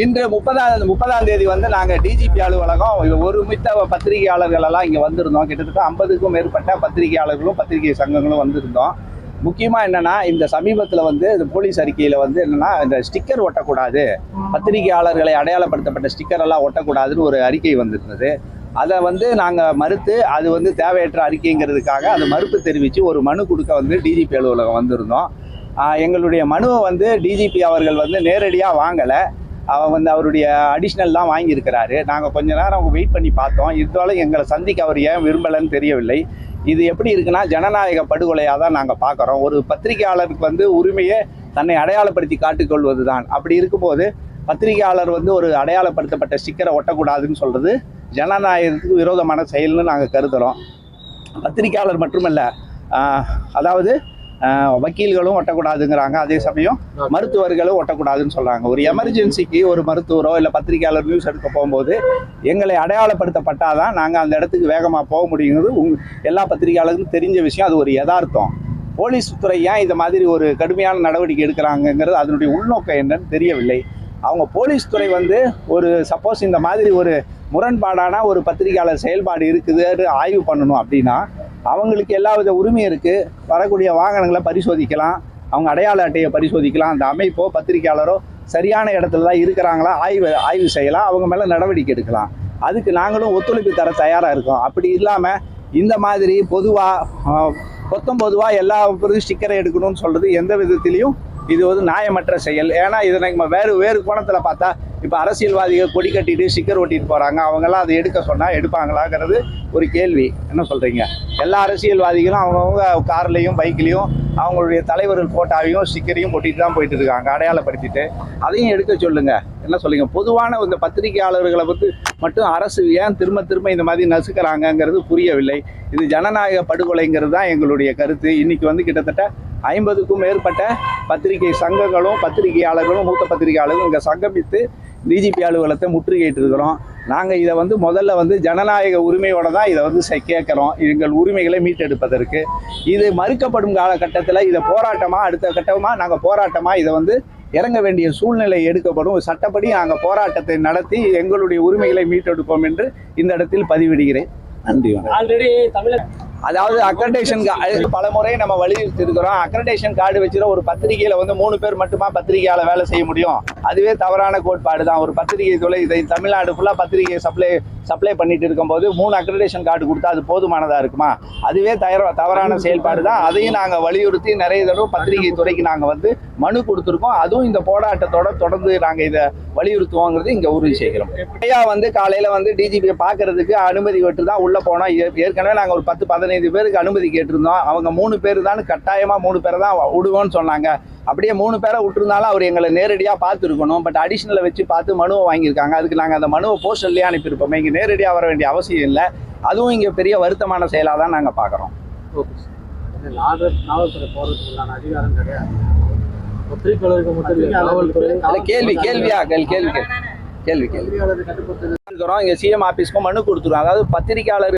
இன்று முப்பதாம் முப்பதாம் தேதி வந்து நாங்கள் டிஜிபி அலுவலகம் ஒரு மித்த பத்திரிகையாளர்கள் எல்லாம் இங்கே வந்திருந்தோம். கிட்டத்தட்ட ஐம்பதுக்கும் மேற்பட்ட பத்திரிகையாளர்களும் பத்திரிகை சங்கங்களும் வந்திருந்தோம். முக்கியமாக என்னன்னா இந்த சமீபத்தில் வந்து இந்த போலீஸ் அறிக்கையில் வந்து என்னன்னா இந்த ஸ்டிக்கர் ஒட்டக்கூடாது. பத்திரிகையாளர்களை அடையாளப்படுத்தப்பட்ட ஸ்டிக்கர் எல்லாம் ஒட்டக்கூடாதுன்னு ஒரு அறிக்கை வந்திருந்தது. அதை வந்து நாங்கள் மறுத்து அது வந்து தேவையற்ற அறிக்கைங்கிறதுக்காக அது மறுப்பு தெரிவித்து ஒரு மனு கொடுக்க வந்து டிஜிபி அலுவலகம் வந்திருந்தோம். எங்களுடைய மனுவை வந்து டிஜிபி அவர்கள் வந்து நேரடியாக வாங்கலை. அவர் வந்து அவருடைய அடிஷ்னல்லாம் வாங்கியிருக்கிறாரு. நாங்கள் கொஞ்ச நேரம் வெயிட் பண்ணி பார்த்தோம். இருந்தாலும் எங்களை சந்திக்க அவர் ஏன் விரும்பலைன்னு தெரியவில்லை. இது எப்படி இருக்குன்னா ஜனநாயக படுகொலையாக தான் நாங்கள் பார்க்குறோம். ஒரு பத்திரிகையாளருக்கு வந்து உரிமையை தன்னை அடையாளப்படுத்தி காட்டுக்கொள்வது தான் அப்படி இருக்கும்போது பத்திரிகையாளர் வந்து ஒரு அடையாளப்படுத்தப்பட்ட ஸ்டிக்கரை ஒட்டக்கூடாதுன்னு சொல்கிறது ஜனநாயகத்துக்கு விரோதமான செயல்னு நாங்கள் கருதுகிறோம் பத்திரிகையாளர் மட்டுமல்ல அதாவது வக்கீல்களும் ஒட்டக்கூடாதுங்கிறாங்க. அதே சமயம் மருத்துவர்களும் ஒட்டக்கூடாதுன்னு சொல்கிறாங்க ஒரு எமர்ஜென்சிக்கு ஒரு மருத்துவரோ இல்லை பத்திரிகையாளர் நியூஸ் எடுக்க போகும்போது எங்களை அடையாளப்படுத்தப்பட்டாதான் நாங்கள் அந்த இடத்துக்கு வேகமாக போக முடியுங்கிறது உங் எல்லா பத்திரிகையாளருக்கும் தெரிஞ்ச விஷயம். அது ஒரு யதார்த்தம். போலீஸ் துறை ஏன் இந்த மாதிரி ஒரு கடுமையான நடவடிக்கை எடுக்கிறாங்கங்கிறது அதனுடைய உள்நோக்கம் என்னன்னு தெரியவில்லை. அவங்க போலீஸ் துறை வந்து ஒரு சப்போஸ் இந்த மாதிரி ஒரு முரண்பாடான ஒரு பத்திரிகையாளர் செயல்பாடு இருக்குதுன்னு ஆய்வு பண்ணணும் அப்படின்னா அவங்களுக்கு எல்லா வித உரிமையும் இருக்குது வரக்கூடிய வாகனங்களை பரிசோதிக்கலாம். அவங்க அடையாள அட்டையை பரிசோதிக்கலாம். அந்த அமைப்போ பத்திரிகையாளரோ சரியான இடத்துல தான் இருக்கிறாங்களா ஆய்வு ஆய்வு செய்யலாம். அவங்க மேலே நடவடிக்கை எடுக்கலாம். அதுக்கு நாங்களும் ஒத்துழைப்பு தர தயாராக இருக்கோம். அப்படி இல்லாமல் இந்த மாதிரி பொதுவாக பொத்தம் பொதுவாக எல்லா ஸ்டிக்கரை எடுக்கணும்னு சொல்கிறது எந்த விதத்திலையும் இது வந்து நியாயமற்ற செயல். ஏன்னா இதை நம்ம வேறு வேறு கோணத்தில் பார்த்தா இப்போ அரசியல்வாதிகள் கொடி கட்டிட்டு ஸ்டிக்கர் ஒட்டிட்டு போகிறாங்க அவங்கெல்லாம் அதை எடுக்க சொன்னால் எடுப்பாங்களாங்கிறது ஒரு கேள்வி. என்ன சொல்கிறீங்க எல்லா அரசியல்வாதிகளும் அவங்கவுங்க கார்லேயும் பைக்லேயும் அவங்களுடைய தலைவர்கள் ஃபோட்டோவையும் ஸ்டிக்கரையும் ஒட்டிட்டு தான் போயிட்டு இருக்காங்க. அடையாளப்படுத்திட்டு அதையும் எடுக்க சொல்லுங்கள் என்ன சொல்லுங்க பொதுவான இந்த பத்திரிகையாளர்களை வந்து மட்டும் அரசு ஏன் திரும்ப திரும்ப இந்த மாதிரி நசுக்கிறாங்கங்கிறது புரியவில்லை. இது ஜனநாயக படுகொலைங்கிறது தான் எங்களுடைய கருத்து. இன்னைக்கு வந்து கிட்டத்தட்ட ஐம்பதுக்கும் மேற்பட்ட பத்திரிகை சங்கங்களும் பத்திரிகையாளர்களும் மூத்த பத்திரிகையாளர்களும் இங்கே சங்கமித்து டிஜிபி அலுவலகத்தை முற்றுகையிட்டு இருக்கிறோம் நாங்கள் இதை வந்து முதல்ல வந்து ஜனநாயக உரிமையோட தான் இதை வந்து கேட்குறோம். எங்கள் உரிமைகளை மீட்டெடுப்பதற்கு. இது மறுக்கப்படும் காலகட்டத்தில் இதை போராட்டமாக அடுத்த கட்டமாக நாங்கள் போராட்டமாக இதை வந்து இறங்க வேண்டிய சூழ்நிலை எடுக்கப்படும். சட்டப்படி நாங்கள் போராட்டத்தை நடத்தி எங்களுடைய உரிமைகளை மீட்டெடுப்போம் என்று இந்த இடத்தில் பதிவிடுகிறேன். நன்றி ஆல்ரெடி தமிழக அதாவது அக்ரடேஷன் பல முறை நம்ம வலியுறுத்தி இருக்கிறோம் அக்ரடேஷன் கார்டு வச்சுற ஒரு பத்திரிகையில வந்து மூணு பேர் மட்டுமா பத்திரிகையால வேலை செய்ய முடியும்? அதுவே தவறான கோட்பாடு தான். ஒரு பத்திரிகை துறை இதை தமிழ்நாடு ஃபுல்லா பத்திரிகை சப்ளை சப்ளை பண்ணிட்டு இருக்கும்போது மூணு அக்ரடேஷன் கார்டு கொடுத்தா அது போதுமானதா இருக்குமா? அதுவே தவற தவறான செயல்பாடு தான். அதையும் நாங்க வலியுறுத்தி நிறைய தடவை பத்திரிகை துறைக்கு நாங்க வந்து மனு கொடுத்துருக்கோம். அதுவும் இந்த போராட்டத்தோட தொடர்ந்து நாங்க இதை வலியுறுத்துவோங்கிறது இங்க உறுதி செய்கிறோம். ஐயா வந்து காலையில வந்து டிஜிபி பாக்குறதுக்கு அனுமதி விட்டு தான் உள்ள போனோம். ஏற்கனவே நாங்க ஒரு பத்து பதினைந்து பேருக்கு அனுமதி கேட்டிருந்தோம். அவங்க மூணு பேர் தான் கட்டாயமா மூணு பேரை தான் விடுவோம்னு சொன்னாங்க. அப்படியே மூணு பேரை விட்டுருந்தாலும் அவர் எங்களை நேரடியாக பார்த்துருக்கணும். பட் அடிஷனலை வச்சு பார்த்து மனுவை வாங்கியிருக்காங்க. அதுக்கு நாங்கள் அந்த மனுவை போஸ்டர்லேயே அனுப்பியிருப்போம். இங்கே நேரடியாக வர வேண்டிய அவசியம் இல்லை. அதுவும் இங்கே பெரிய வருத்தமான செயலாக தான் நாங்கள் பார்க்குறோம். ஓகே சார் அதிகாரம் கிடையாது. பத்திரிகையாளருக்கு மட்டும் காவல்துறை இல்லை கேள்வி கேள்வியா கேள்வி கேள்வி கேள்வி கேள்வி பத்திரிகையாளரை இருக்கிறோம். இங்கே சிஎம் ஆஃபீஸ்க்கும் மனு கொடுத்துருவோம். அதாவது பத்திரிக்கையாளர்